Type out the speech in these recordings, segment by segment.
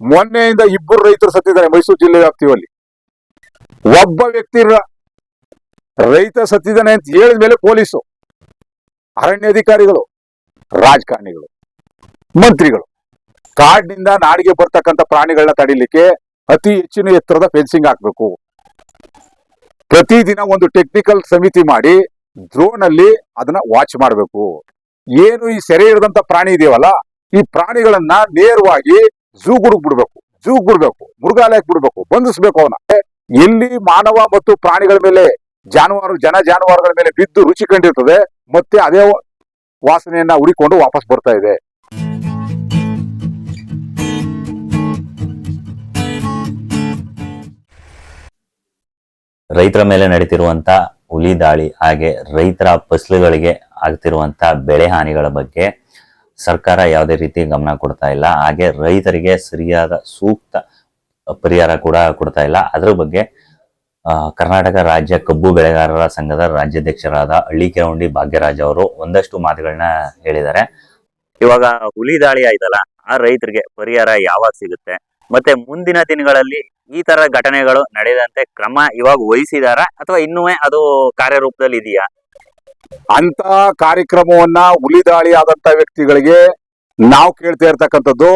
ಮೊನ್ನೆಯಿಂದ ಇಬ್ಬರು ರೈತರು ಸತ್ತಿದ್ದಾರೆ ಮೈಸೂರು ಜಿಲ್ಲೆ ವ್ಯಾಪ್ತಿಯಲ್ಲಿ. ಒಬ್ಬ ವ್ಯಕ್ತಿ ರೈತ ಸತ್ತಿದ್ದಾನೆ ಅಂತ ಹೇಳಿದ ಮೇಲೆ ಪೊಲೀಸು, ಅರಣ್ಯಾಧಿಕಾರಿಗಳು, ರಾಜಕಾರಣಿಗಳು, ಮಂತ್ರಿಗಳು, ಕಾಡಿನಿಂದ ನಾಡಿಗೆ ಬರ್ತಕ್ಕಂಥ ಪ್ರಾಣಿಗಳನ್ನ ತಡಿಲಿಕ್ಕೆ ಅತಿ ಹೆಚ್ಚಿನ ಎತ್ತರದ ಫೆನ್ಸಿಂಗ್ ಹಾಕ್ಬೇಕು. ಪ್ರತಿದಿನ ಒಂದು ಟೆಕ್ನಿಕಲ್ ಸಮಿತಿ ಮಾಡಿ ಡ್ರೋನ್ ಅಲ್ಲಿ ಅದನ್ನ ವಾಚ್ ಮಾಡಬೇಕು. ಏನು ಈ ಸೆರೆ ಹಿಡಿದಂತ ಪ್ರಾಣಿ ಇದೆಯಲ್ಲ, ಈ ಪ್ರಾಣಿಗಳನ್ನ ನೇರವಾಗಿ ಝೂ ಗುಡುಗ್ ಬಿಡ್ಬೇಕು ಝೂ ಬಿಡ್ಬೇಕು ಮೃಗಾಲಯಕ್ಕೆ ಬಿಡ್ಬೇಕು, ಬಂಧಿಸ್ಬೇಕು ಅವನ. ಎಲ್ಲಿ ಮಾನವ ಮತ್ತು ಪ್ರಾಣಿಗಳ ಮೇಲೆ ಜಾನುವಾರು, ಜನ ಜಾನುವಾರುಗಳ ಮೇಲೆ ಬಿದ್ದು ರುಚಿ ಕಂಡಿರ್ತದೆ, ಮತ್ತೆ ಅದೇ ವಾಸನೆಯನ್ನ ಹುಡಿಕೊಂಡು ವಾಪಸ್ ಬರ್ತಾ ಇದೆ. ರೈತರ ಮೇಲೆ ನಡೀತಿರುವಂತ ಹುಲಿ ದಾಳಿ, ಹಾಗೆ ರೈತರ ಫಸಲುಗಳಿಗೆ ಆಗ್ತಿರುವಂತ ಬೆಳೆ ಹಾನಿಗಳ ಬಗ್ಗೆ ಸರ್ಕಾರ ಯಾವುದೇ ರೀತಿ ಗಮನ ಕೊಡ್ತಾ ಇಲ್ಲ. ಹಾಗೆ ರೈತರಿಗೆ ಸರಿಯಾದ ಸೂಕ್ತ ಪರಿಹಾರ ಕೂಡ ಕೊಡ್ತಾ ಇಲ್ಲ. ಅದ್ರ ಬಗ್ಗೆ ಕರ್ನಾಟಕ ರಾಜ್ಯ ಕಬ್ಬು ಬೆಳೆಗಾರರ ಸಂಘದ ರಾಜ್ಯಾಧ್ಯಕ್ಷರಾದ ಹಳ್ಳಿಕೆರವಂಡಿ ಭಾಗ್ಯರಾಜ್ ಅವರು ಒಂದಷ್ಟು ಮಾತುಗಳನ್ನ ಹೇಳಿದ್ದಾರೆ. ಇವಾಗ ಹುಲಿ ದಾಳಿ ಆಯ್ತಲ್ಲ, ಆ ರೈತರಿಗೆ ಪರಿಹಾರ ಯಾವಾಗ ಸಿಗುತ್ತೆ? ಮತ್ತೆ ಮುಂದಿನ ದಿನಗಳಲ್ಲಿ ಈ ತರ ಘಟನೆಗಳು ನಡೆದಂತೆ ಕ್ರಮ ಇವಾಗ ವಹಿಸಿದಾರ? ಅಥವಾ ಇನ್ನೂ ಅದು ಕಾರ್ಯರೂಪದಲ್ಲಿ ಇದೆಯಾ? ಅಂತ ಕಾರ್ಯಕ್ರಮವನ್ನ ಹುಲಿ ದಾಳಿ ಆದಂತ ವ್ಯಕ್ತಿಗಳಿಗೆ ನಾವು ಕೇಳ್ತಾ ಇರ್ತಕ್ಕಂಥದ್ದು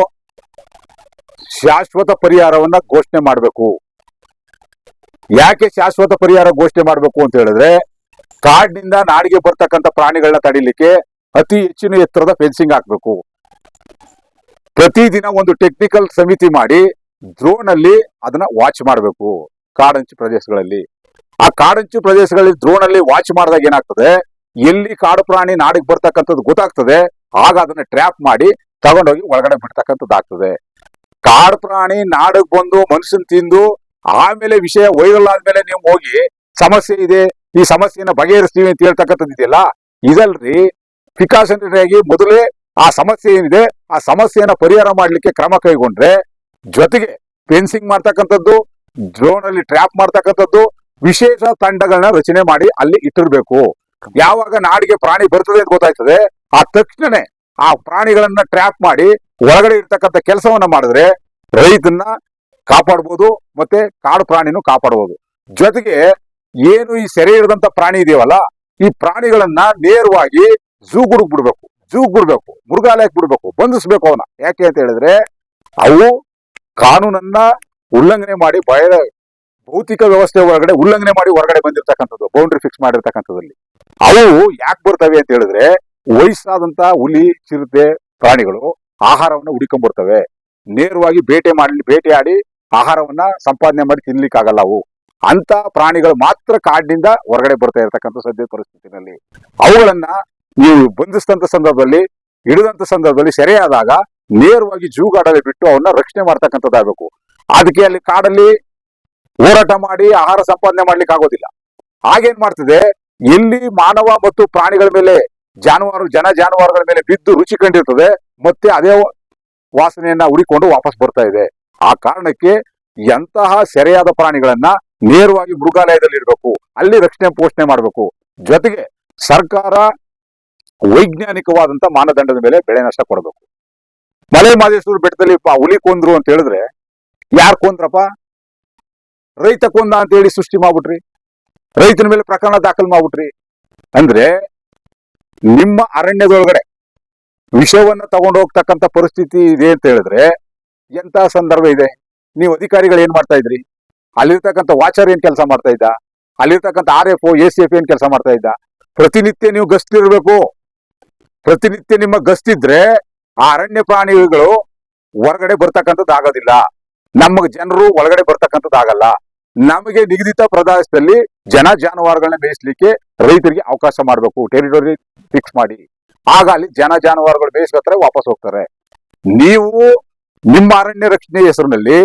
ಶಾಶ್ವತ ಪರಿಹಾರವನ್ನ ಘೋಷಣೆ ಮಾಡಬೇಕು. ಯಾಕೆ ಶಾಶ್ವತ ಪರಿಹಾರ ಘೋಷಣೆ ಮಾಡಬೇಕು ಅಂತ ಹೇಳಿದ್ರೆ ಕಾಡಿನಿಂದ ನಾಡಿಗೆ ಬರ್ತಕ್ಕಂಥ ಪ್ರಾಣಿಗಳನ್ನ ತಡಿಲಿಕ್ಕೆ ಅತಿ ಹೆಚ್ಚಿನ ಎತ್ತರದ ಫೆನ್ಸಿಂಗ್ ಹಾಕ್ಬೇಕು. ಪ್ರತಿದಿನ ಒಂದು ಟೆಕ್ನಿಕಲ್ ಸಮಿತಿ ಮಾಡಿ ಡ್ರೋನ್ ಅಲ್ಲಿ ಅದನ್ನ ವಾಚ್ ಮಾಡಬೇಕು ಕಾಡಂಚು ಪ್ರದೇಶಗಳಲ್ಲಿ. ಆ ಕಾಡಂಚು ಪ್ರದೇಶಗಳಲ್ಲಿ ಡ್ರೋನ್ ಅಲ್ಲಿ ವಾಚ್ ಮಾಡಿದಾಗ ಏನಾಗ್ತದೆ? ಎಲ್ಲಿ ಕಾಡು ಪ್ರಾಣಿ ನಾಡಿಗೆ ಬರ್ತಕ್ಕಂಥದ್ದು ಗೊತ್ತಾಗ್ತದೆ, ಆಗ ಅದನ್ನ ಟ್ರ್ಯಾಪ್ ಮಾಡಿ ತಗೊಂಡೋಗಿ ಒಳಗಡೆ ಬಿಡ್ತಕ್ಕಂಥದ್ದು ಆಗ್ತದೆ. ಕಾಡು ಪ್ರಾಣಿ ನಾಡಿಗೆ ಬಂದು ಮನುಷ್ಯನ್ ತಿಂದು ಆಮೇಲೆ ವಿಷಯ ವೈರಲ್ ಆದ್ಮೇಲೆ ನೀವು ಹೋಗಿ ಸಮಸ್ಯೆ ಇದೆ, ಈ ಸಮಸ್ಯೆಯನ್ನ ಬಗೆಹರಿಸ್ತೀವಿ ಅಂತ ಹೇಳ್ತಕ್ಕಂಥದ್ದು ಇದೆಯಲ್ಲ, ಇದಲ್ರಿ ಪ್ರಿಕಾಷನರಿ ಆಗಿ ಮೊದಲೇ ಆ ಸಮಸ್ಯೆ ಏನಿದೆ, ಆ ಸಮಸ್ಯೆಯನ್ನ ಪರಿಹಾರ ಮಾಡ್ಲಿಕ್ಕೆ ಕ್ರಮ ಕೈಗೊಂಡ್ರೆ ಜೊತೆಗೆ ಫೆನ್ಸಿಂಗ್ ಮಾಡ್ತಕ್ಕಂಥದ್ದು ಡ್ರೋನ್ ಅಲ್ಲಿ ಟ್ರ್ಯಾಪ್ ಮಾಡ್ತಕ್ಕಂಥದ್ದು, ವಿಶೇಷ ತಂಡಗಳನ್ನ ರಚನೆ ಮಾಡಿ ಅಲ್ಲಿ ಇಟ್ಟಿರ್ಬೇಕು. ಯಾವಾಗ ನಾಡಿಗೆ ಪ್ರಾಣಿ ಬರ್ತದೆ ಅಂತ ಗೊತ್ತಾಯ್ತದೆ, ಆ ತಕ್ಷಣನೇ ಆ ಪ್ರಾಣಿಗಳನ್ನ ಟ್ರ್ಯಾಪ್ ಮಾಡಿ ಒಳಗಡೆ ಇರ್ತಕ್ಕಂತ ಕೆಲಸವನ್ನ ಮಾಡಿದ್ರೆ ರೈತನ್ನ ಕಾಪಾಡ್ಬೋದು ಮತ್ತೆ ಕಾಡು ಪ್ರಾಣಿನೂ ಕಾಪಾಡ್ಬೋದು. ಜೊತೆಗೆ ಏನು ಈ ಸೆರೆ ಹಿಡಿದಂತ ಪ್ರಾಣಿ ಇದೆಯವಲ್ಲ ಈ ಪ್ರಾಣಿಗಳನ್ನ ನೇರವಾಗಿ ಝೂ ಗುಡುಗ್ ಬಿಡ್ಬೇಕು. ಝೂ ಬಿಡ್ಬೇಕು ಮೃಗಾಲಯಕ್ಕೆ ಬಿಡ್ಬೇಕು, ಬಂಧಿಸ್ಬೇಕು ಅವನ. ಯಾಕೆ ಅಂತ ಹೇಳಿದ್ರೆ, ಅವು ಕಾನೂನನ್ನ ಉಲ್ಲಂಘನೆ ಮಾಡಿ ಬಯಲ ಭೌತಿಕ ವ್ಯವಸ್ಥೆ ಒಳಗಡೆ, ಉಲ್ಲಂಘನೆ ಮಾಡಿ ಹೊರಗಡೆ ಬಂದಿರತಕ್ಕಂಥದ್ದು ಬೌಂಡ್ರಿ ಫಿಕ್ಸ್ ಮಾಡಿರ್ತಕ್ಕಂಥದ್ದಲ್ಲಿ ಅವು ಯಾಕೆ ಬರ್ತವೆ ಅಂತ ಹೇಳಿದ್ರೆ ವಯಸ್ಸಾದಂತ ಹುಲಿ, ಚಿರತೆ, ಪ್ರಾಣಿಗಳು ಆಹಾರವನ್ನು ಹುಡಿಕೊಂಡ್ ಬರ್ತವೆ. ನೇರವಾಗಿ ಬೇಟೆ ಮಾಡಿ ಆಡಿ ಆಹಾರವನ್ನ ಸಂಪಾದನೆ ಮಾಡಿ ತಿನ್ಲಿಕ್ಕಾಗಲ್ಲ ಅವು. ಅಂತ ಪ್ರಾಣಿಗಳು ಮಾತ್ರ ಕಾಡಿನಿಂದ ಹೊರಗಡೆ ಬರ್ತಾ ಇರತಕ್ಕಂಥ ಸದ್ಯ ಪರಿಸ್ಥಿತಿನಲ್ಲಿ. ಅವುಗಳನ್ನ ನೀವು ಬಂಧಿಸಿದಂತ ಸಂದರ್ಭದಲ್ಲಿ, ಹಿಡಿದಂತ ಸಂದರ್ಭದಲ್ಲಿ ಸೆರೆಯಾದಾಗ ನೇರವಾಗಿ ಜೂಗಾಡಲ್ಲಿ ಬಿಟ್ಟು ಅವನ್ನ ರಕ್ಷಣೆ ಮಾಡ್ತಕ್ಕಂಥದ್ದಾಗಬೇಕು. ಅದಕ್ಕೆ ಅಲ್ಲಿ ಕಾಡಲ್ಲಿ ಹೋರಾಟ ಮಾಡಿ, ಆಹಾರ ಸಂಪಾದನೆ ಮಾಡ್ಲಿಕ್ಕೆ ಆಗೋದಿಲ್ಲ ಹಾಗೇನ್ ಮಾಡ್ತದೆ? ಎಲ್ಲಿ ಮಾನವ ಮತ್ತು ಪ್ರಾಣಿಗಳ ಮೇಲೆ ಜಾನುವಾರು, ಜನ ಜಾನುವಾರುಗಳ ಮೇಲೆ ಬಿದ್ದು ರುಚಿ ಕಂಡಿರ್ತದೆ. ಮತ್ತೆ ಅದೇ ವಾಸನೆಯನ್ನ ಹುಡಿಕೊಂಡು ವಾಪಸ್ ಬರ್ತಾ ಇದೆ. ಆ ಕಾರಣಕ್ಕೆ ಎಂತಹ ಸೆರೆಯಾದ ಪ್ರಾಣಿಗಳನ್ನ ನೇರವಾಗಿ ಮೃಗಾಲಯದಲ್ಲಿ ಇಡಬೇಕು ಅಲ್ಲಿ ರಕ್ಷಣೆ ಪೋಷಣೆ ಮಾಡಬೇಕು. ಜೊತೆಗೆ ಸರ್ಕಾರ ವೈಜ್ಞಾನಿಕವಾದಂತ ಮಾನದಂಡದ ಮೇಲೆ ಬೆಳೆ ನಷ್ಟ ಕೊಡಬೇಕು. ಮಲೆ ಮಾದೇಶ್ವರ ಬೆಟ್ಟದಲ್ಲಿ ಹುಲಿ ಕೊಂದ್ರು ಅಂತ ಹೇಳಿದ್ರೆ ಯಾರು ಕೊಂದ್ರಪ್ಪ? ರೈತ ಕೊಂದ ಅಂತ ಹೇಳಿ ಸೃಷ್ಟಿ ಮಾಡ್ಬಿಟ್ರಿ. ರೈತನ ಮೇಲೆ ಪ್ರಕರಣ ದಾಖಲು ಮಾಡ್ಬಿಟ್ರಿ. ಅಂದ್ರೆ ನಿಮ್ಮ ಅರಣ್ಯದೊಳಗಡೆ ವಿಷವನ್ನ ತಗೊಂಡು ಹೋಗ್ತಕ್ಕಂಥ ಪರಿಸ್ಥಿತಿ ಇದೆ ಅಂತ ಹೇಳಿದ್ರೆ ಎಂತ ಸಂದರ್ಭ ಇದೆ? ನೀವು ಅಧಿಕಾರಿಗಳು ಏನ್ ಮಾಡ್ತಾ ಇದ್ರಿ? ಅಲ್ಲಿರ್ತಕ್ಕಂಥ ವಾಚರ್ ಏನ್ ಕೆಲಸ ಮಾಡ್ತಾ ಇದ್ದ? ಅಲ್ಲಿರ್ತಕ್ಕಂಥ R F A C F ಏನ್ ಕೆಲಸ ಮಾಡ್ತಾ ಇದ್ದ? ಪ್ರತಿನಿತ್ಯ ನೀವು ಗಸ್ತಿರ್ಬೇಕು ಪ್ರತಿನಿತ್ಯ ನಿಮ್ಮ ಗಸ್ತಿದ್ರೆ ಆ ಅರಣ್ಯ ಪ್ರಾಣಿಗಳು ಹೊರಗಡೆ ಬರ್ತಕ್ಕಂಥದ್ದು ಆಗೋದಿಲ್ಲ ನಮ್ಮ ಜನರು ಒಳಗಡೆ ಬರ್ತಕ್ಕಂಥದ್ದು ಆಗಲ್ಲ ನಮಗೆ ನಿಗದಿತ ಪ್ರದೇಶದಲ್ಲಿ ಜನ ಜಾನುವಾರುಗಳನ್ನ ಮೇಯಿಸ್ಲಿಕ್ಕೆ ರೈತರಿಗೆ ಅವಕಾಶ ಮಾಡಬೇಕು ಟೆರಿಟೋರಿ ಫಿಕ್ಸ್ ಮಾಡಿ. ಆಗ ಅಲ್ಲಿ ಜನ ಜಾನುವಾರುಗಳು ಬೇಯಿಸ್ಕೊತಾರೆ ವಾಪಸ್ ಹೋಗ್ತಾರೆ. ನೀವು ನಿಮ್ಮ ಅರಣ್ಯ ರಕ್ಷಣೆ ಹೆಸರಿನಲ್ಲಿ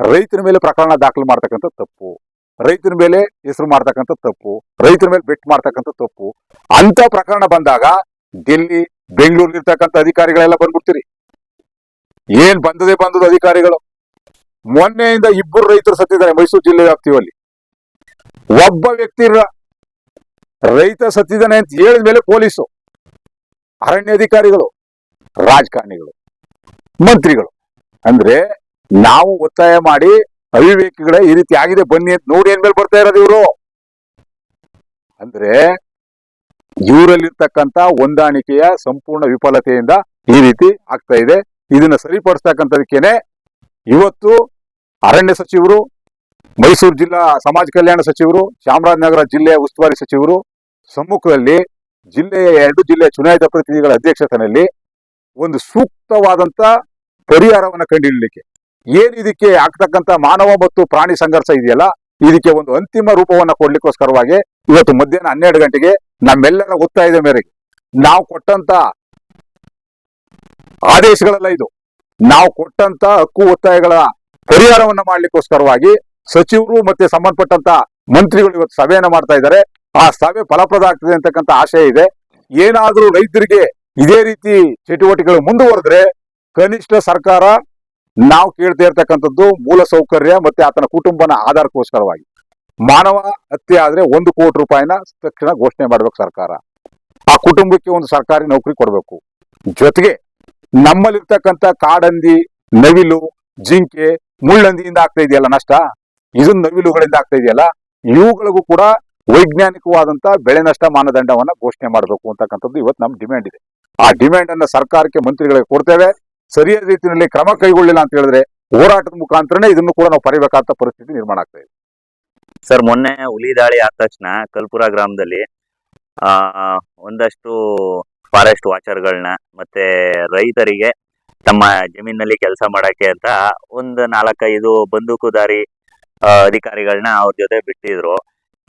ರೈತರ ಮೇಲೆ ಪ್ರಕರಣ ದಾಖಲು ಮಾಡ್ತಕ್ಕಂಥ ತಪ್ಪು. ರೈತರ ಮೇಲೆ ಹೆಸರು ಮಾಡ್ತಕ್ಕಂಥ ತಪ್ಪು. ರೈತರ ಮೇಲೆ ಬೆಟ್ ಮಾಡ್ತಕ್ಕಂಥ ತಪ್ಪು. ಅಂತ ಪ್ರಕರಣ ಬಂದಾಗ ಡೆಲ್ಲಿ ಬೆಂಗಳೂರಲ್ಲಿ ಇರ್ತಕ್ಕಂಥ ಅಧಿಕಾರಿಗಳೆಲ್ಲ ಬಂದ್ಬಿಡ್ತೀರಿ. ಏನ್ ಬಂದದೇ ಬಂದದ ಅಧಿಕಾರಿಗಳು? ಮೊನ್ನೆಯಿಂದ ಇಬ್ಬರು ರೈತರು ಸತ್ತಿದ್ದಾರೆ ಮೈಸೂರು ಜಿಲ್ಲೆ ವ್ಯಾಪ್ತಿಯಲ್ಲಿ. ಒಬ್ಬ ವ್ಯಕ್ತಿ ರೈತ ಸತ್ತಿದ್ದಾನೆ ಅಂತ ಹೇಳಿದ ಮೇಲೆ ಪೊಲೀಸು, ಅರಣ್ಯಾಧಿಕಾರಿಗಳು, ರಾಜಕಾರಣಿಗಳು, ಮಂತ್ರಿಗಳು. ಅಂದ್ರೆ ನಾವು ಒತ್ತಾಯ ಮಾಡಿ ಅವಿವೇಕಿಗಳೇ ಈ ರೀತಿ ಆಗಿದೆ, ಬನ್ನಿ ಅಂತ ನೋಡಿ ಏನ್ ಮೇಲೆ ಬರ್ತಾ ಇರೋದು ಇವರು. ಅಂದ್ರೆ ಇವರಲ್ಲಿರ್ತಕ್ಕಂಥ ಹೊಂದಾಣಿಕೆಯ ಸಂಪೂರ್ಣ ವಿಫಲತೆಯಿಂದ ಈ ರೀತಿ ಆಗ್ತಾ ಇದೆ. ಇದನ್ನ ಸರಿಪಡಿಸ್ತಕ್ಕಂಥದಕ್ಕೇನೆ ಇವತ್ತು ಅರಣ್ಯ ಸಚಿವರು, ಮೈಸೂರು ಜಿಲ್ಲಾ ಸಮಾಜ ಕಲ್ಯಾಣ ಸಚಿವರು, ಚಾಮರಾಜನಗರ ಜಿಲ್ಲೆಯ ಉಸ್ತುವಾರಿ ಸಚಿವರು, ಸಮ್ಮುಖದಲ್ಲಿ ಜಿಲ್ಲೆಯ ಎರಡು ಜಿಲ್ಲೆಯ ಚುನಾಯಿತ ಪ್ರತಿನಿಧಿಗಳ ಅಧ್ಯಕ್ಷತೆಯಲ್ಲಿ ಒಂದು ಸೂಕ್ತವಾದಂತ ಪರಿಹಾರವನ್ನು ಕಂಡುಹಿಡಲಿಕ್ಕೆ ಏನು ಇದಕ್ಕೆ ಆಗ್ತಕ್ಕಂತ ಮಾನವ ಮತ್ತು ಪ್ರಾಣಿ ಸಂಘರ್ಷ ಇದೆಯಲ್ಲ, ಇದಕ್ಕೆ ಒಂದು ಅಂತಿಮ ರೂಪವನ್ನು ಕೊಡ್ಲಿಕ್ಕೋಸ್ಕರವಾಗಿ ಇವತ್ತು ಮಧ್ಯಾಹ್ನ ಹನ್ನೆರಡು ಗಂಟೆಗೆ ನಮ್ಮೆಲ್ಲರ ಒತ್ತಾಯದ ಮೇರೆಗೆ ನಾವು ಕೊಟ್ಟಂತ ಆದೇಶಗಳೆಲ್ಲ ಇದು. ನಾವು ಕೊಟ್ಟಂತ ಹಕ್ಕು ಒತ್ತಾಯಗಳ ಪರಿಹಾರವನ್ನ ಮಾಡ್ಲಿಕ್ಕೋಸ್ಕರವಾಗಿ ಸಚಿವರು ಮತ್ತೆ ಸಂಬಂಧಪಟ್ಟಂತ ಮಂತ್ರಿಗಳು ಇವತ್ತು ಸಭೆಯನ್ನ ಮಾಡ್ತಾ ಇದ್ದಾರೆ. ಆ ಸಭೆ ಫಲಪ್ರದ ಆಗ್ತದೆ ಅಂತಕ್ಕಂಥ ಆಶಯ ಇದೆ. ಏನಾದ್ರೂ ರೈತರಿಗೆ ಇದೇ ರೀತಿ ಚಟುವಟಿಕೆಗಳು ಮುಂದುವರೆದ್ರೆ ಕನಿಷ್ಠ ಸರ್ಕಾರ ನಾವು ಕೇಳ್ತಾ ಇರ್ತಕ್ಕಂಥದ್ದು ಮೂಲ ಸೌಕರ್ಯ ಮತ್ತೆ ಆತನ ಕುಟುಂಬನ ಆಧಾರಕ್ಕೋಸ್ಕರವಾಗಿ. ಮಾನವ ಹತ್ಯೆ ಆದ್ರೆ ಒಂದು ಕೋಟಿ ರೂಪಾಯಿನ ತಕ್ಷಣ ಘೋಷಣೆ ಮಾಡ್ಬೇಕು ಸರ್ಕಾರ. ಆ ಕುಟುಂಬಕ್ಕೆ ಒಂದು ಸರ್ಕಾರಿ ನೌಕರಿ ಕೊಡಬೇಕು. ಜೊತೆಗೆ ನಮ್ಮಲ್ಲಿರ್ತಕ್ಕಂಥ ಕಾಡಂದಿ, ನವಿಲು, ಜಿಂಕೆ ಮುಳ್ಳಂದಿಯಿಂದ ಆಗ್ತಾ ಇದೆಯಲ್ಲ ನಷ್ಟ? ಇದು ನವಿಲುಗಳಿಂದ ಆಗ್ತಾ ಇದೆಯಲ್ಲ? ಇವುಗಳಿಗೂ ಕೂಡ ವೈಜ್ಞಾನಿಕವಾದಂತ ಬೆಳೆ ನಷ್ಟ ಮಾನದಂಡವನ್ನ ಘೋಷಣೆ ಮಾಡಬೇಕು ಅಂತಕ್ಕಂಥದ್ದು ಇವತ್ತು ನಮ್ಮ ಡಿಮ್ಯಾಂಡ್ ಇದೆ. ಆ ಡಿಮ್ಯಾಂಡ್ ಅನ್ನ ಸರ್ಕಾರಕ್ಕೆ ಮಂತ್ರಿಗಳಿಗೆ ಕೊಡ್ತೇವೆ. ಸರಿಯಾದ ರೀತಿಯಲ್ಲಿ ಕ್ರಮ ಕೈಗೊಳ್ಳಿಲ್ಲ ಅಂತ ಹೇಳಿದ್ರೆ ಹೋರಾಟದ ಮುಖಾಂತರನೇ ಇದನ್ನು ಕೂಡ ನಾವು ಪರಿಬೇಕಾದ ಪರಿಸ್ಥಿತಿ ನಿರ್ಮಾಣ ಆಗ್ತಾ ಇದೆ. ಸರ್, ಮೊನ್ನೆ ಹುಲಿ ದಾಳಿ ಆದ ತಕ್ಷಣ ಕಲ್ಪುರ ಗ್ರಾಮದಲ್ಲಿ, ಆ, ಒಂದಷ್ಟು ಫಾರೆಸ್ಟ್ ವಾಚರ್ಗಳನ್ನ ಮತ್ತೆ ರೈತರಿಗೆ ತಮ್ಮ ಜಮೀನಲ್ಲಿ ಕೆಲಸ ಮಾಡಕ್ಕೆ ಅಂತ ಒಂದು ನಾಲ್ಕೈದು ಬಂದೂಕುದಾರಿ ಅಧಿಕಾರಿಗಳನ್ನ ಅವ್ರ ಜೊತೆ ಬಿಟ್ಟಿದ್ರು.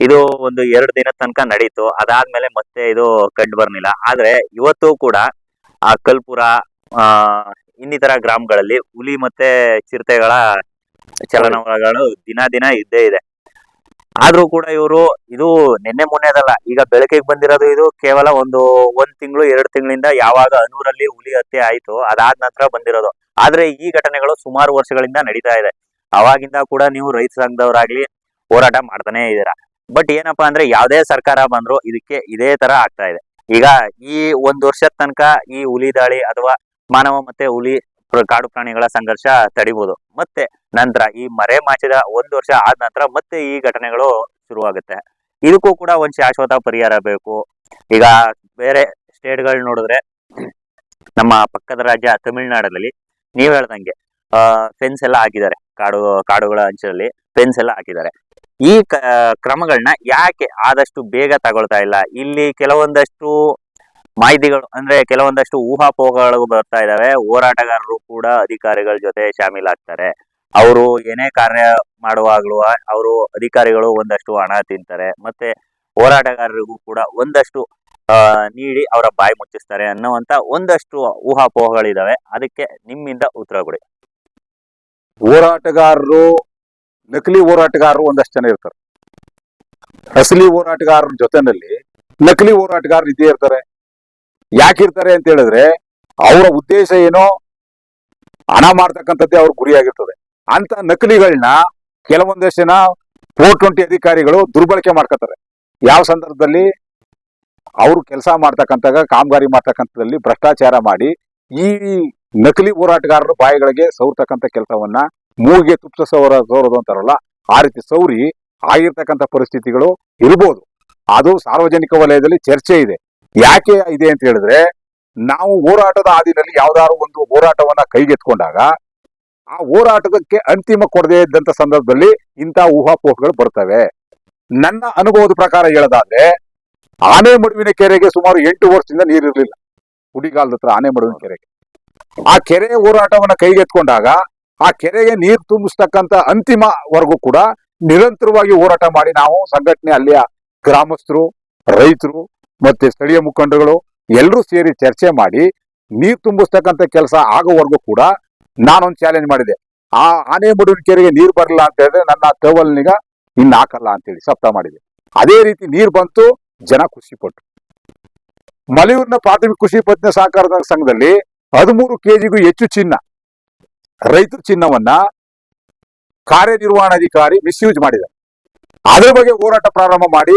ಇದು ಒಂದು ಎರಡು ದಿನದ ತನಕ ನಡೀತು. ಅದಾದ್ಮೇಲೆ ಮತ್ತೆ ಇದು ಕಂಡು ಬರ್ಲಿಲ್ಲ. ಆದ್ರೆ ಇವತ್ತು ಕೂಡ ಆ ಕಲ್ಪುರ, ಆ, ಇನ್ನಿತರ ಗ್ರಾಮಗಳಲ್ಲಿ ಹುಲಿ ಮತ್ತೆ ಚಿರತೆಗಳ ಚಲನವಲಗಳು ದಿನ ದಿನ ಇದ್ದೇ ಇದೆ. ಆದ್ರೂ ಕೂಡ ಇವರು ಇದು ನಿನ್ನೆ ಮೊನ್ನೆದಲ್ಲ ಈಗ ಬೆಳಕಿಗೆ ಬಂದಿರೋದು ಇದು ಕೇವಲ ಒಂದು ಒಂದ್ ತಿಂಗಳು, ಎರಡು ತಿಂಗಳಿಂದ ಯಾವಾಗ ಅನೂರಲ್ಲಿ ಹುಲಿ ಹತ್ಯೆ ಆಯ್ತು, ಅದಾದ ನಂತರ ಬಂದಿರೋದು. ಆದ್ರೆ ಈ ಘಟನೆಗಳು ಸುಮಾರು ವರ್ಷಗಳಿಂದ ನಡೀತಾ ಇದೆ. ಅವಾಗಿಂದ ಕೂಡ ನೀವು ರೈತ ಸಂಘದವರಾಗ್ಲಿ ಹೋರಾಟ ಮಾಡ್ತಾನೆ ಇದ್ದೀರಾ. ಬಟ್ ಏನಪ್ಪಾ ಅಂದ್ರೆ ಯಾವ್ದೇ ಸರ್ಕಾರ ಬಂದ್ರು ಇದಕ್ಕೆ ಇದೇ ತರ ಆಗ್ತಾ ಇದೆ. ಈಗ ಈ ಒಂದ್ ವರ್ಷದ ತನಕ ಈ ಹುಲಿ ದಾಳಿ ಅಥವಾ ಮಾನವ ಮತ್ತೆ ಹುಲಿ ಕಾಡು ಪ್ರಾಣಿಗಳ ಸಂಘರ್ಷ ತಡಿಬಹುದು ಮತ್ತೆ ನಂತರ ಈ ಮರೆ ಮಾಚಿದ ಒಂದು ವರ್ಷ ಆದ ನಂತರ ಮತ್ತೆ ಈ ಘಟನೆಗಳು ಶುರುವಾಗುತ್ತೆ. ಇದಕ್ಕೂ ಕೂಡ ಒಂದು ಶಾಶ್ವತ ಪರಿಹಾರ ಬೇಕು. ಈಗ ಬೇರೆ ಸ್ಟೇಟ್ಗಳು ನೋಡಿದ್ರೆ ನಮ್ಮ ಪಕ್ಕದ ರಾಜ್ಯ ತಮಿಳುನಾಡಲ್ಲಿ ನೀವ್ ಹೇಳ್ದಂಗೆ ಫೆನ್ಸ್ ಎಲ್ಲ ಹಾಕಿದ್ದಾರೆ. ಕಾಡು, ಕಾಡುಗಳ ಅಂಚಲ್ಲಿ ಫೆನ್ಸ್ ಎಲ್ಲ ಹಾಕಿದ್ದಾರೆ. ಈ ಕ್ರಮಗಳನ್ನ ಯಾಕೆ ಆದಷ್ಟು ಬೇಗ ತಗೊಳ್ತಾ ಇಲ್ಲ? ಇಲ್ಲಿ ಕೆಲವೊಂದಷ್ಟು ಮಾಹಿತಿಗಳು ಅಂದ್ರೆ ಕೆಲವೊಂದಷ್ಟು ಊಹಾಪೋಹಗಳು ಬರ್ತಾ ಇದಾವೆ. ಹೋರಾಟಗಾರರು ಕೂಡ ಅಧಿಕಾರಿಗಳ ಜೊತೆ ಶಾಮೀಲಾಗ್ತಾರೆ ಅವರು ಏನೇ ಕಾರ್ಯ ಮಾಡುವಾಗಲೂ ಅವರು ಅಧಿಕಾರಿಗಳು ಒಂದಷ್ಟು ಹಣ ತಿಂತಾರೆ, ಮತ್ತೆ ಹೋರಾಟಗಾರರಿಗೂ ಕೂಡ ಒಂದಷ್ಟು ನೀಡಿ ಅವರ ಬಾಯಿ ಮುಚ್ಚಿಸ್ತಾರೆ ಅನ್ನುವಂತ ಒಂದಷ್ಟು ಊಹಾಪೋಹಗಳಿದಾವೆ. ಅದಕ್ಕೆ ನಿಮ್ಮಿಂದ ಉತ್ತರ ಕೊಡಿ ಹೋರಾಟಗಾರರು, ನಕಲಿ ಹೋರಾಟಗಾರರು ಒಂದಷ್ಟು ಜನ ಇರ್ತಾರೆ. ಅಸಲಿ ಹೋರಾಟಗಾರರ ಜೊತೆನಲ್ಲಿ ನಕಲಿ ಹೋರಾಟಗಾರರು ಇದ್ದೇ ಇರ್ತಾರೆ. ಯಾಕಿರ್ತಾರೆ ಅಂತ ಹೇಳಿದ್ರೆ, ಅವರ ಉದ್ದೇಶ ಏನೋ ಹಣ ಮಾಡ್ತಕ್ಕಂಥದ್ದೇ ಅವ್ರ ಗುರಿಯಾಗಿರ್ತದೆ. ಅಂತ ನಕಲಿಗಳನ್ನ ಕೆಲವೊಂದಷ್ಟು ಜನ ಫೋರ್ ಟ್ವೆಂಟಿ ಅಧಿಕಾರಿಗಳು ದುರ್ಬಳಕೆ ಮಾಡ್ಕೊತಾರೆ. ಯಾವ ಸಂದರ್ಭದಲ್ಲಿ? ಅವರು ಕೆಲಸ ಮಾಡ್ತಕ್ಕಂತಾಗ ಕಾಮಗಾರಿ ಮಾಡ್ತಕ್ಕಂಥದ್ದಲ್ಲಿ ಭ್ರಷ್ಟಾಚಾರ ಮಾಡಿ, ಈ ನಕಲಿ ಹೋರಾಟಗಾರರ ಬಾಯಿಗಳಿಗೆ ಸೌರ್ತಕ್ಕಂಥ ಕೆಲಸವನ್ನ ಮೂಗಿಗೆ ತುಪ್ಪ ಸೌರ, ಸೌರದು ಅಂತಾರಲ್ಲ, ಆ ರೀತಿ ಸೌರಿ ಆಗಿರ್ತಕ್ಕಂಥ ಪರಿಸ್ಥಿತಿಗಳು ಇರ್ಬೋದು. ಅದು ಸಾರ್ವಜನಿಕ ವಲಯದಲ್ಲಿ ಚರ್ಚೆ ಇದೆ. ಯಾಕೆ ಇದೆ ಅಂತ ಹೇಳಿದ್ರೆ, ನಾವು ಹೋರಾಟದ ಹಾದಿನಲ್ಲಿ ಯಾವ್ದಾದ್ರು ಒಂದು ಹೋರಾಟವನ್ನ ಕೈಗೆತ್ಕೊಂಡಾಗ ಆ ಹೋರಾಟಕ್ಕೆ ಅಂತಿಮ ಕೊಡದೆ ಇದ್ದಂತ ಸಂದರ್ಭದಲ್ಲಿ ಇಂಥ ಊಹಾಪೋಹಗಳು ಬರ್ತವೆ. ನನ್ನ ಅನುಭವದ ಪ್ರಕಾರ ಹೇಳೋದಾದ್ರೆ, ಆನೆ ಮಡುವಿನ ಕೆರೆಗೆ ಸುಮಾರು ಎಂಟು ವರ್ಷದಿಂದ ನೀರಿರ್ಲಿಲ್ಲ ಹುಡಿಗಾಲದ ಹತ್ರ ಆನೆ ಮಡುವಿನ ಕೆರೆಗೆ. ಆ ಕೆರೆ ಹೋರಾಟವನ್ನು ಕೈಗೆತ್ಕೊಂಡಾಗ ಆ ಕೆರೆಗೆ ನೀರು ತುಂಬಿಸ್ತಕ್ಕಂತ ಅಂತಿಮವರೆಗೂ ಕೂಡ ನಿರಂತರವಾಗಿ ಹೋರಾಟ ಮಾಡಿ ನಾವು ಸಂಘಟನೆ ಅಲ್ಲಿಯ ಗ್ರಾಮಸ್ಥರು, ರೈತರು ಮತ್ತೆ ಸ್ಥಳೀಯ ಮುಖಂಡರುಗಳು ಎಲ್ಲರೂ ಸೇರಿ ಚರ್ಚೆ ಮಾಡಿ ನೀರು ತುಂಬಿಸ್ತಕ್ಕಂಥ ಕೆಲಸ ಆಗೋವರೆಗೂ ಕೂಡ ನಾನೊಂದು ಚಾಲೆಂಜ್ ಮಾಡಿದೆ. ಆ ಆನೆ ಮುಡುವಿನ ಕೆರೆಗೆ ನೀರು ಬರಲ್ಲ ಅಂತ ಹೇಳಿದ್ರೆ ನನ್ನ ಟೇಬಲ್ನಿಗ ಇನ್ನು ಹಾಕಲ್ಲ ಅಂತೇಳಿ ಸಪ್ತ ಮಾಡಿದೆ. ಅದೇ ರೀತಿ ನೀರು ಬಂತು, ಜನ ಖುಷಿ ಪಟ್ಟು ಮಲೆಯೂರಿನ ಪ್ರಾಥಮಿಕ ಕೃಷಿ ಪತ್ತಿನ ಸಹಕಾರ ಸಂಘದಲ್ಲಿ ಹದಿಮೂರು ಕೆಜಿಗೂ ಹೆಚ್ಚು ಚಿನ್ನ, ರೈತರ ಚಿನ್ನವನ್ನ ಕಾರ್ಯನಿರ್ವಹಣಾಧಿಕಾರಿ ಮಿಸ್ಯೂಸ್ ಮಾಡಿದ ಅದ್ರ ಬಗ್ಗೆ ಹೋರಾಟ ಪ್ರಾರಂಭ ಮಾಡಿ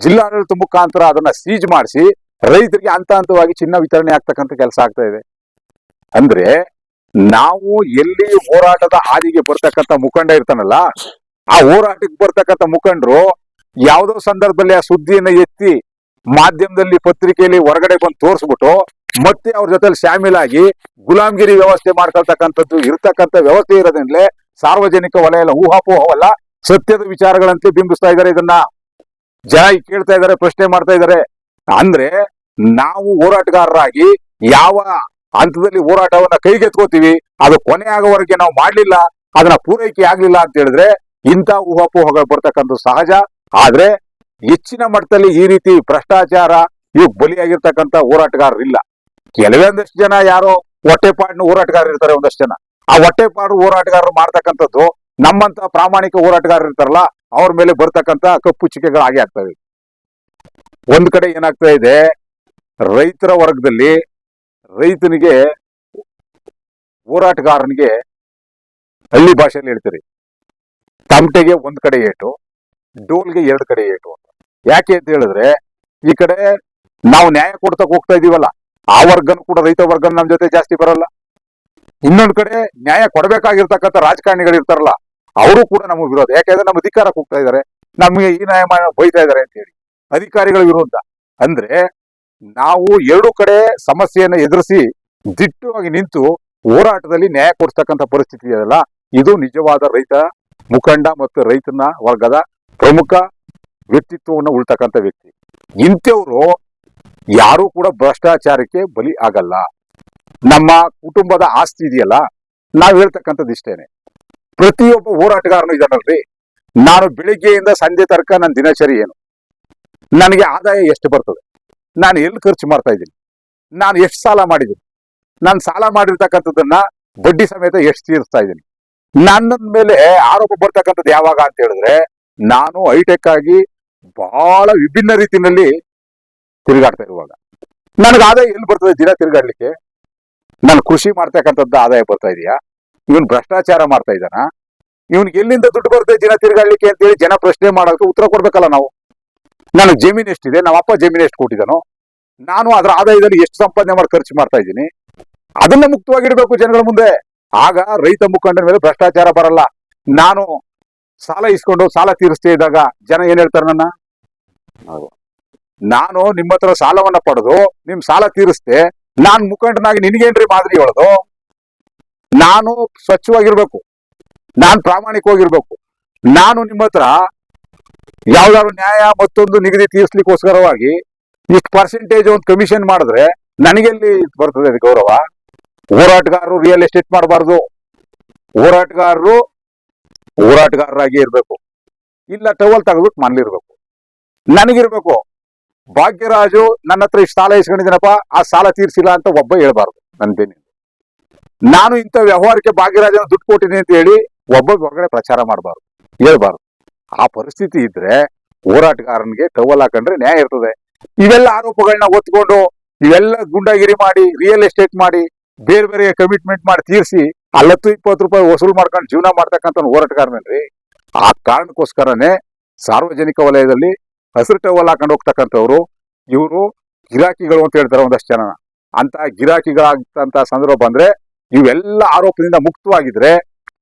ಜಿಲ್ಲಾಡಳಿತ ಮುಖಾಂತರ ಅದನ್ನ ಸೀಜ್ ಮಾಡಿಸಿ ರೈತರಿಗೆ ಹಂತ ಹಂತವಾಗಿ ಚಿನ್ನ ವಿತರಣೆ ಆಗ್ತಕ್ಕಂಥ ಕೆಲಸ ಆಗ್ತಾ ಇದೆ. ಅಂದ್ರೆ ನಾವು ಎಲ್ಲಿ ಹೋರಾಟದ ಹಾದಿಗೆ ಬರ್ತಕ್ಕಂಥ ಮುಖಂಡ ಇರ್ತಾನಲ್ಲ, ಆ ಹೋರಾಟಕ್ಕೆ ಬರ್ತಕ್ಕಂಥ ಮುಖಂಡರು ಯಾವುದೋ ಸಂದರ್ಭದಲ್ಲಿ ಆ ಸುದ್ದಿಯನ್ನ ಎತ್ತಿ ಮಾಧ್ಯಮದಲ್ಲಿ ಪತ್ರಿಕೆಯಲ್ಲಿ ಹೊರಗಡೆ ಬಂದು ತೋರಿಸ್ಬಿಟ್ಟು ಮತ್ತೆ ಅವ್ರ ಜೊತೆಲಿ ಶಾಮೀಲಾಗಿ ಗುಲಾಮ್ಗಿರಿ ವ್ಯವಸ್ಥೆ ಮಾಡ್ಕೊಳ್ತಕ್ಕಂಥದ್ದು ಇರ್ತಕ್ಕಂಥ ವ್ಯವಸ್ಥೆ ಇರೋದ್ರಿಂದಲೇ ಸಾರ್ವಜನಿಕ ವಲಯ ಊಹಾಪೋಹವಲ್ಲ, ಸತ್ಯದ ವಿಚಾರಗಳಂತೆ ಬಿಂಬಿಸ್ತಾ ಇದ್ದಾರೆ, ಇದನ್ನ ಜನ ಕೇಳ್ತಾ ಇದ್ದಾರೆ, ಪ್ರಶ್ನೆ ಮಾಡ್ತಾ ಇದ್ದಾರೆ. ಅಂದ್ರೆ ನಾವು ಹೋರಾಟಗಾರರಾಗಿ ಯಾವ ಹಂತದಲ್ಲಿ ಹೋರಾಟವನ್ನ ಕೈಗೆತ್ಕೋತೀವಿ. ಅದು ಕೊನೆ ಆಗೋವರೆಗೆ ನಾವು ಮಾಡ್ಲಿಲ್ಲ. ಅದನ್ನ ಪೂರೈಕೆ ಆಗ್ಲಿಲ್ಲ ಅಂತ ಹೇಳಿದ್ರೆ ಇಂಥ ಊಹಾಪೋಹಗಳು ಬರ್ತಕ್ಕಂಥ ಸಹಜ. ಆದ್ರೆ ಹೆಚ್ಚಿನ ಮಟ್ಟದಲ್ಲಿ ಈ ರೀತಿ ಭ್ರಷ್ಟಾಚಾರ, ಇವು ಬಲಿಯಾಗಿರ್ತಕ್ಕಂಥ ಹೋರಾಟಗಾರರಿಲ್ಲ. ಕೆಲವೇ ಒಂದಷ್ಟು ಜನ ಯಾರೋ ಹೊಟ್ಟೆಪಾಡಿನ ಹೋರಾಟಗಾರರು ಇರ್ತಾರೆ ಒಂದಷ್ಟು ಜನ. ಆ ಹೊಟ್ಟೆಪಾಡು ಹೋರಾಟಗಾರರು ಮಾಡ್ತಕ್ಕಂಥದ್ದು ನಮ್ಮಂತ ಪ್ರಾಮಾಣಿಕ ಹೋರಾಟಗಾರರು ಇರ್ತಾರಲ್ಲ, ಅವ್ರ ಮೇಲೆ ಬರ್ತಕ್ಕಂಥ ಕಪ್ಪು ಚಿಕ್ಕೆಗಳು ಹಾಗೆ ಆಗ್ತವೆ. ಒಂದ್ ಕಡೆ ಏನಾಗ್ತಾ ಇದೆ, ರೈತರ ವರ್ಗದಲ್ಲಿ ರೈತನಿಗೆ ಹೋರಾಟಗಾರನಿಗೆ ಹಳ್ಳಿ ಭಾಷೆಯಲ್ಲಿ ಹೇಳ್ತೀರಿ. ತಮಟೆಗೆ ಒಂದ್ ಕಡೆ ಏಟು, ಡೋಲ್ಗೆ ಎರಡು ಕಡೆ ಏಟು ಅಂತ. ಯಾಕೆ ಅಂತ ಹೇಳಿದ್ರೆ, ಈ ಕಡೆ ನಾವು ನ್ಯಾಯ ಕೊಡ್ತಾ ಹೋಗ್ತಾ ಇದೀವಲ್ಲ, ಆ ವರ್ಗನು ಕೂಡ ರೈತ ವರ್ಗನ ನಮ್ ಜೊತೆ ಜಾಸ್ತಿ ಬರಲ್ಲ. ಇನ್ನೊಂದ್ ಕಡೆ ನ್ಯಾಯ ಕೊಡಬೇಕಾಗಿರ್ತಕ್ಕಂಥ ರಾಜಕಾರಣಿಗಳು ಇರ್ತಾರಲ್ಲ, ಅವರು ಕೂಡ ನಮಗೆ ವಿರೋಧ. ಯಾಕೆಂದ್ರೆ ನಮ್ಮ ಅಧಿಕಾರಕ್ಕೆ ಹೋಗ್ತಾ ಇದಾರೆ, ನಮಗೆ ಈ ನ್ಯಾಯ ಮಾ- ಬೈತಾ ಇದಾರೆ ಅಂತ ಹೇಳಿ. ಅಧಿಕಾರಿಗಳ ವಿರುದ್ಧ ಅಂದ್ರೆ ನಾವು ಎರಡು ಕಡೆ ಸಮಸ್ಯೆಯನ್ನು ಎದುರಿಸಿ ದಿಟ್ಟವಾಗಿ ನಿಂತು ಹೋರಾಟದಲ್ಲಿ ನ್ಯಾಯ ಕೊಡ್ತಕ್ಕಂಥ ಪರಿಸ್ಥಿತಿ ಇದೆಯಲ್ಲ, ಇದು ನಿಜವಾದ ರೈತ ಮುಖಂಡ ಮತ್ತು ರೈತನ ವರ್ಗದ ಪ್ರಮುಖ ವ್ಯಕ್ತಿತ್ವವನ್ನು ಉಳ್ತಕ್ಕಂಥ ವ್ಯಕ್ತಿ. ಇಂಥವ್ರು ಯಾರೂ ಕೂಡ ಭ್ರಷ್ಟಾಚಾರಕ್ಕೆ ಬಲಿ ಆಗಲ್ಲ. ನಮ್ಮ ಕುಟುಂಬದ ಆಸ್ತಿ ಇದೆಯಲ್ಲ, ನಾವು ಹೇಳ್ತಕ್ಕಂಥದ್ದು ಇಷ್ಟೇನೆ. ಪ್ರತಿಯೊಬ್ಬ ಹೋರಾಟಗಾರನು ಇದನ್ನಲ್ರಿ ನಾನು ಬೆಳಿಗ್ಗೆಯಿಂದ ಸಂಜೆ ತನಕ ನನ್ನ ದಿನಚರಿ ಏನು? ನನಗೆ ಆದಾಯ ಎಷ್ಟು ಬರ್ತದೆ? ನಾನು ಎಲ್ಲಿ ಖರ್ಚು ಮಾಡ್ತಾ ಇದ್ದೀನಿ? ನಾನು ಎಷ್ಟು ಸಾಲ ಮಾಡಿದ್ದೀನಿ? ನಾನು ಸಾಲ ಮಾಡಿರ್ತಕ್ಕಂಥದ್ದನ್ನ ಬಡ್ಡಿ ಸಮೇತ ಎಷ್ಟು ತೀರಿಸ್ತಾ ಇದ್ದೀನಿ? ನನ್ನ ಮೇಲೆ ಆರೋಪ ಬರ್ತಕ್ಕಂಥದ್ದು ಯಾವಾಗ ಅಂತ ಹೇಳಿದ್ರೆ, ನಾನು ಹೈಟೆಕ್ ಆಗಿ ಬಹಳ ವಿಭಿನ್ನ ರೀತಿಯಲ್ಲಿ ತಿರುಗಾಡ್ತಾ ಇರುವಾಗ. ನನಗೆ ಆದಾಯ ಎಲ್ಲಿ ಬರ್ತದೆ ದಿನ ತಿರುಗಾಡ್ಲಿಕ್ಕೆ? ನಾನು ಕೃಷಿ ಮಾಡ್ತಕ್ಕಂಥದ್ದು ಆದಾಯ ಬರ್ತಾ ಇದೆಯಾ? ಇವನ್ ಭ್ರಷ್ಟಾಚಾರ ಮಾಡ್ತಾ ಇದ್ದಾನ? ಇವನ್ಗೆ ಎಲ್ಲಿಂದ ದುಡ್ಡು ಬರ್ತದೆ ದಿನ ತಿರುಗಾಡ್ಲಿಕ್ಕೆ ಅಂತೇಳಿ ಜನ ಪ್ರಶ್ನೆ ಮಾಡೋಕೆ ಉತ್ತರ ಕೊಡ್ಬೇಕಲ್ಲ ನಾವು. ನನಗೆ ಜಮೀನು ಎಷ್ಟಿದೆ, ನಮ್ಮ ಅಪ್ಪ ಜಮೀನು ಎಷ್ಟು ಕೊಟ್ಟಿದ್ದಾನೋ, ನಾನು ಅದರ ಆದಾಯದಲ್ಲಿ ಎಷ್ಟು ಸಂಪಾದನೆ ಮಾಡಿ ಖರ್ಚು ಮಾಡ್ತಾ ಇದ್ದೀನಿ, ಅದನ್ನ ಮುಕ್ತವಾಗಿಡಬೇಕು ಜನಗಳ ಮುಂದೆ. ಆಗ ರೈತ ಮುಖಂಡನ ಮೇಲೆ ಭ್ರಷ್ಟಾಚಾರ ಬರಲ್ಲ. ನಾನು ಸಾಲ ಇಸ್ಕೊಂಡು ಸಾಲ ತೀರಿಸ್ತೇ ಇದ್ದಾಗ ಜನ ಏನ್ ಹೇಳ್ತಾರೆ ನನ್ನ? ನಾನು ನಿಮ್ಮ ಹತ್ರ ಸಾಲವನ್ನ ಪಡೆದು ನಿಮ್ ಸಾಲ ತೀರಿಸ್ತೆ ನಾನ್ ಮುಖಂಡನಾಗಿ ನಿನಗೇನ್ರಿ ಮಾದರಿ ಹೇಳೋದು? ನಾನು ಸ್ವಚ್ಛವಾಗಿರ್ಬೇಕು. ನಾನ್ ಪ್ರಾಮಾಣಿಕವಾಗಿರ್ಬೇಕು. ನಾನು ನಿಮ್ಮ ಹತ್ರ ಯಾವ್ದಾದ್ರು ನ್ಯಾಯ ಮತ್ತೊಂದು ನಿಗದಿ ತೀರಿಸ್ಲಿಕ್ಕೋಸ್ಕರವಾಗಿ ಇಷ್ಟು ಪರ್ಸೆಂಟೇಜ್ ಒಂದು ಕಮಿಷನ್ ಮಾಡಿದ್ರೆ ನನಗೆಲ್ಲಿ ಬರ್ತದೆ ಅದು ಗೌರವ? ಹೋರಾಟಗಾರರು ರಿಯಲ್ ಎಸ್ಟೇಟ್ ಮಾಡಬಾರ್ದು. ಹೋರಾಟಗಾರರು ಹೋರಾಟಗಾರರಾಗಿ ಇರಬೇಕು. ಇಲ್ಲ ಟವಲ್ ತೆಗೆದ್ಬಿಟ್ಟು ಮನೇಲಿರ್ಬೇಕು ನನಗಿರ್ಬೇಕು. ಭಾಗ್ಯರಾಜು ನನ್ನ ಹತ್ರ ಇಷ್ಟು ಸಾಲ ಇಸ್ಕೊಂಡಿದ್ದೀನಪ್ಪ, ಆ ಸಾಲ ತೀರಿಸಿಲ್ಲ ಅಂತ ಒಬ್ಬ ಹೇಳ್ಬಾರ್ದು ನನ್ದೇನಿ ನಾನು ಇಂಥ ವ್ಯವಹಾರಕ್ಕೆ ಭಾಗ್ಯರಾಜನ ದುಡ್ಡು ಕೊಟ್ಟಿದ್ದೀನಿ ಅಂತ ಹೇಳಿ ಒಬ್ಬ ಹೊರಗಡೆ ಪ್ರಚಾರ ಮಾಡಬಾರ್ದು, ಹೇಳ್ಬಾರ್ದು. ಆ ಪರಿಸ್ಥಿತಿ ಇದ್ರೆ ಹೋರಾಟಗಾರನಿಗೆ ಟವಲ್ ಹಾಕೊಂಡ್ರೆ ನ್ಯಾಯ ಇರ್ತದೆ. ಇವೆಲ್ಲ ಆರೋಪಗಳನ್ನ ಒತ್ಕೊಂಡು ಇವೆಲ್ಲ ಗುಂಡಾಗಿರಿ ಮಾಡಿ ರಿಯಲ್ ಎಸ್ಟೇಟ್ ಮಾಡಿ, ಬೇರೆ ಬೇರೆ ಕಮಿಟ್ಮೆಂಟ್ ಮಾಡಿ ತೀರಿಸಿ ಅಲ್ಲತ್ತು ಇಪ್ಪತ್ತು ರೂಪಾಯಿ ವಸೂಲು ಮಾಡ್ಕೊಂಡು ಜೀವನ ಮಾಡ್ತಕ್ಕಂಥ ಹೋರಾಟಗಾರನಲ್ರಿ ಆ ಕಾರಣಕ್ಕೋಸ್ಕರನೇ ಸಾರ್ವಜನಿಕ ವಲಯದಲ್ಲಿ ಹಸಿರು ಟವಲ್ ಹಾಕೊಂಡು ಹೋಗ್ತಕ್ಕಂಥವ್ರು, ಇವರು ಗಿರಾಕಿಗಳು ಅಂತ ಹೇಳ್ತಾರೆ ಒಂದಷ್ಟು ಜನ ಅಂತ ಗಿರಾಕಿಗಳಾಗ್ತಂತ ಸಂದರ್ಭ ಬಂದ್ರೆ ಇವೆಲ್ಲ ಆರೋಪದಿಂದ ಮುಕ್ತವಾಗಿದ್ರೆ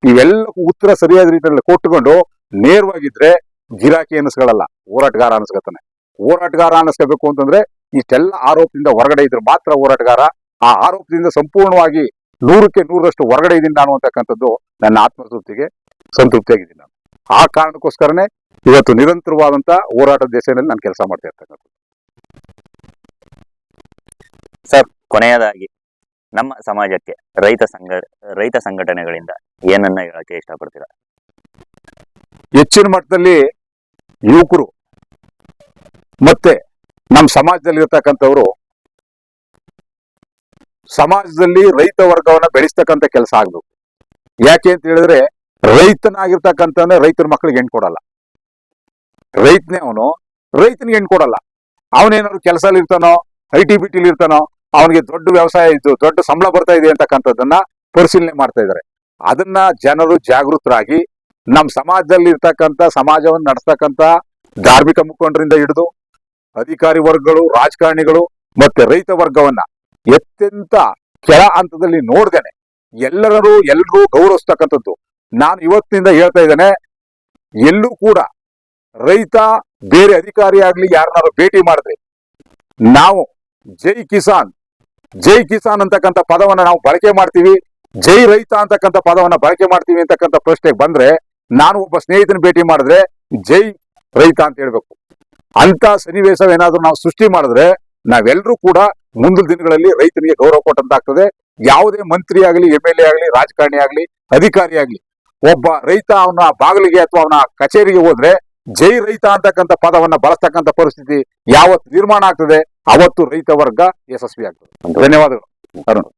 ಇವೆಲ್ಲ ಉತ್ತರ ಸರಿಯಾದ ರೀತಿಯಲ್ಲಿ ಕೊಟ್ಟುಕೊಂಡು ನೇರವಾಗಿದ್ರೆ ಗಿರಾಕಿ ಅನ್ನಿಸ್ಕೊಳ್ಳಲ್ಲ ಹೋರಾಟಗಾರ ಅನಿಸ್ಕೊತಾನೆ ಹೋರಾಟಗಾರ ಅನ್ನಿಸ್ಕೋಬೇಕು ಅಂತಂದ್ರೆ ಇಷ್ಟೆಲ್ಲ ಆರೋಪದಿಂದ ಹೊರಗಡೆ ಇದ್ರೆ ಮಾತ್ರ ಹೋರಾಟಗಾರ. ಆ ಆರೋಪದಿಂದ ಸಂಪೂರ್ಣವಾಗಿ ನೂರಕ್ಕೆ ನೂರರಷ್ಟು ಹೊರಗಡೆ ಇದ್ದೀನಿ ನಾನು ಅಂತಕ್ಕಂಥದ್ದು ನನ್ನ ಆತ್ಮತೃಪ್ತಿಗೆ ಸಂತೃಪ್ತಿಯಾಗಿದ್ದೀನಿ ನಾನು. ಆ ಕಾರಣಕ್ಕೋಸ್ಕರನೇ ಇವತ್ತು ನಿರಂತರವಾದಂತ ಹೋರಾಟದ ದೇಶದಲ್ಲಿ ನಾನು ಕೆಲಸ ಮಾಡ್ತಾ ಇರ್ತಕ್ಕಂಥದ್ದು. ಸರ್, ಕೊನೆಯದಾಗಿ ನಮ್ಮ ಸಮಾಜಕ್ಕೆ ರೈತ ಸಂಘ, ರೈತ ಸಂಘಟನೆಗಳಿಂದ ಏನನ್ನ ಹೇಳಕ್ಕೆ ಇಷ್ಟಪಡ್ತೀರಾ? ಹೆಚ್ಚಿನ ಮಟ್ಟದಲ್ಲಿ ಯುವಕರು ಮತ್ತೆ ನಮ್ಮ ಸಮಾಜದಲ್ಲಿ ಇರ್ತಕ್ಕಂಥವ್ರು ಸಮಾಜದಲ್ಲಿ ರೈತ ವರ್ಗವನ್ನ ಬೆಳೆಸ್ತಕ್ಕಂಥ ಕೆಲಸ ಆಗ್ಬೇಕು. ಯಾಕೆ ಅಂತ ಹೇಳಿದ್ರೆ ರೈತನಾಗಿರ್ತಕ್ಕಂಥ ರೈತರ ಮಕ್ಕಳಿಗೆ ಹೆಣ್ ಕೊಡಲ್ಲ. ರೈತನೇ ಅವನು, ರೈತನಿಗೆ ಹೆಣ್ ಕೊಡಲ್ಲ. ಅವನೇನಾದ್ರು ಕೆಲಸದಲ್ಲಿ ಇರ್ತಾನೋ, ಐ ಟಿ ಬಿ ಇರ್ತಾನೋ, ಅವನಿಗೆ ದೊಡ್ಡ ವ್ಯವಸಾಯ ಇದ್ದು, ದೊಡ್ಡ ಸಂಬಳ ಬರ್ತಾ ಇದೆ ಅಂತಕ್ಕಂಥದ್ದನ್ನ ಪರಿಶೀಲನೆ ಮಾಡ್ತಾ ಇದ್ದಾರೆ. ಅದನ್ನ ಜನರು ಜಾಗೃತರಾಗಿ ನಮ್ಮ ಸಮಾಜದಲ್ಲಿ ಇರ್ತಕ್ಕಂಥ ಸಮಾಜವನ್ನು ನಡೆಸ್ತಕ್ಕಂಥ ಧಾರ್ಮಿಕ ಮುಖಂಡರಿಂದ ಹಿಡಿದು ಅಧಿಕಾರಿ ವರ್ಗಗಳು, ರಾಜಕಾರಣಿಗಳು ಮತ್ತೆ ರೈತ ವರ್ಗವನ್ನ ಎತ್ತೆಂತ ಕೆಳ ಹಂತದಲ್ಲಿ ನೋಡ್ದೇನೆ. ಎಲ್ಲರೂ ಎಲ್ಲರೂ ಗೌರವಿಸ್ತಕ್ಕಂಥದ್ದು. ನಾನು ಇವತ್ತಿನಿಂದ ಹೇಳ್ತಾ ಇದ್ದೇನೆ, ಎಲ್ಲೂ ಕೂಡ ರೈತ ಬೇರೆ ಅಧಿಕಾರಿ ಆಗ್ಲಿ ಯಾರನ್ನಾರು ಭೇಟಿ ಮಾಡಿದ್ರೆ ನಾವು ಜೈ ಕಿಸಾನ್ ಜೈ ಕಿಸಾನ್ ಅಂತಕ್ಕಂಥ ಪದವನ್ನ ನಾವು ಬಳಕೆ ಮಾಡ್ತೀವಿ, ಜೈ ರೈತ ಅಂತಕ್ಕಂಥ ಪದವನ್ನ ಬಳಕೆ ಮಾಡ್ತೀವಿ ಅಂತಕ್ಕಂಥ ಪ್ರಶ್ನೆಗೆ ಬಂದ್ರೆ ನಾನು ಒಬ್ಬ ಸ್ನೇಹಿತನ ಭೇಟಿ ಮಾಡಿದ್ರೆ ಜೈ ರೈತ ಅಂತ ಹೇಳ್ಬೇಕು. ಅಂತ ಸನ್ನಿವೇಶವೇನಾದ್ರೂ ನಾವು ಸೃಷ್ಟಿ ಮಾಡಿದ್ರೆ ನಾವೆಲ್ಲರೂ ಕೂಡ ಮುಂದಿನ ದಿನಗಳಲ್ಲಿ ರೈತನಿಗೆ ಗೌರವ ಕೊಟ್ಟಂತಾಗ್ತದೆ ಯಾವುದೇ ಮಂತ್ರಿ ಆಗಲಿ ಎಂ ಎಲ್ ಎ ಆಗಲಿ, ರಾಜಕಾರಣಿ ಆಗಲಿ, ಅಧಿಕಾರಿ ಆಗಲಿ, ಒಬ್ಬ ರೈತ ಅವನ ಬಾಗಿಲಿಗೆ ಅಥವಾ ಅವನ ಕಚೇರಿಗೆ ಹೋದ್ರೆ ಜೈ ರೈತ ಅಂತಕ್ಕಂಥ ಪದವನ್ನ ಬಳಸ್ತಕ್ಕಂಥ ಪರಿಸ್ಥಿತಿ ಯಾವತ್ತು ನಿರ್ಮಾಣ ಆಗ್ತದೆ, ಅವತ್ತು ರೈತ ವರ್ಗ ಯಶಸ್ವಿ ಆಗ್ತದೆ ಧನ್ಯವಾದಗಳು. ಅರುಣ್.